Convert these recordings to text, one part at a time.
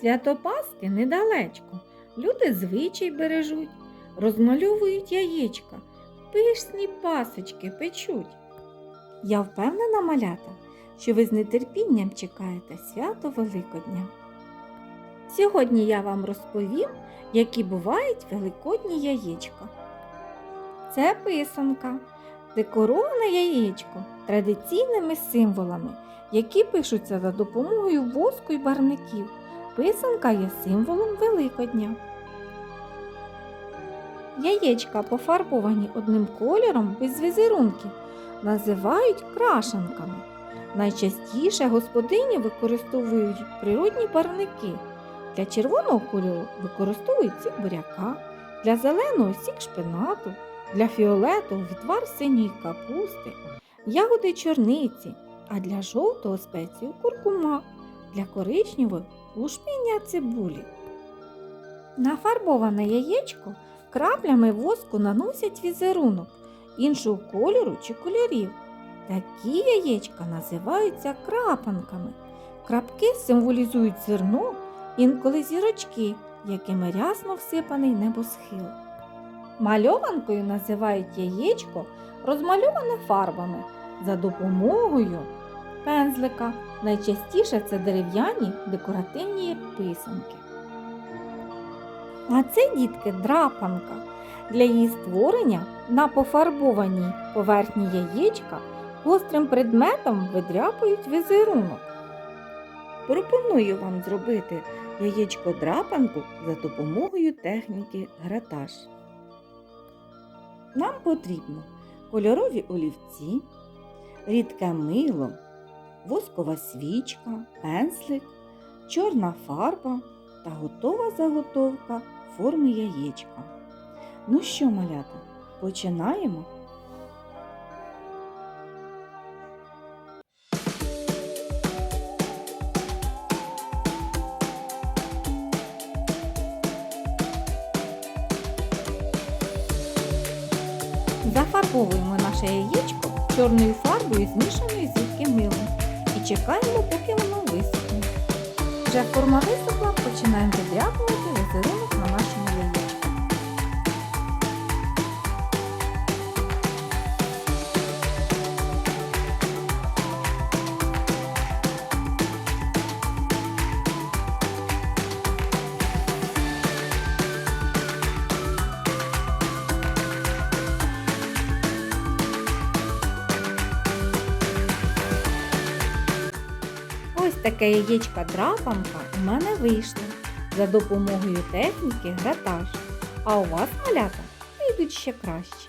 Свято Пасхи недалечко. Люди звичай бережуть, розмальовують яєчка, пишні пасочки печуть. Я впевнена, малята, що ви з нетерпінням чекаєте свято Великодня. Сьогодні я вам розповім, які бувають великодні яєчка. Це писанка, декороване яєчко традиційними символами, які пишуться за допомогою воску й барників. Писанка є символом Великодня. Яєчка, пофарбовані одним кольором без візерунків, називають крашенками. Найчастіше господині використовують природні барвники. Для червоного кольору використовують сік буряка, для зеленого сік шпинату, для фіолетового відвар синьої капусти, ягоди чорниці, а для жовтого спецію куркума, для коричневого лушпиння цибулі. На фарбоване яєчко краплями воску наносять візерунок іншого кольору чи кольорів. Такі яєчка називаються крапанками. Крапки символізують зерно, інколи зірочки, якими рясно всипаний небосхил. Мальованкою називають яєчко, розмальоване фарбами за допомогою пензлика. Найчастіше це дерев'яні декоративні писанки. А це, дітки, драпанка. Для її створення на пофарбованій поверхні яєчка гострим предметом видряпують візерунок. Пропоную вам зробити яєчко драпанку за допомогою техніки гратаж. Нам потрібно кольорові олівці, рідке мило, воскова свічка, пензлик, чорна фарба та готова заготовка форми яєчка. Ну що, малята, починаємо? Зафарбовуємо наше яєчко чорною фарбою, змішаною з рідким милом чекаємо, поки воно висохне. Вже форма висохла, таке яєчка драпанка у мене вийшло за допомогою техніки гратаж. А у вас, малята, вийдуть ще краще.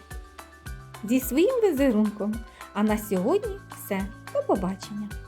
Зі своїм візерунком. А на сьогодні все. До побачення!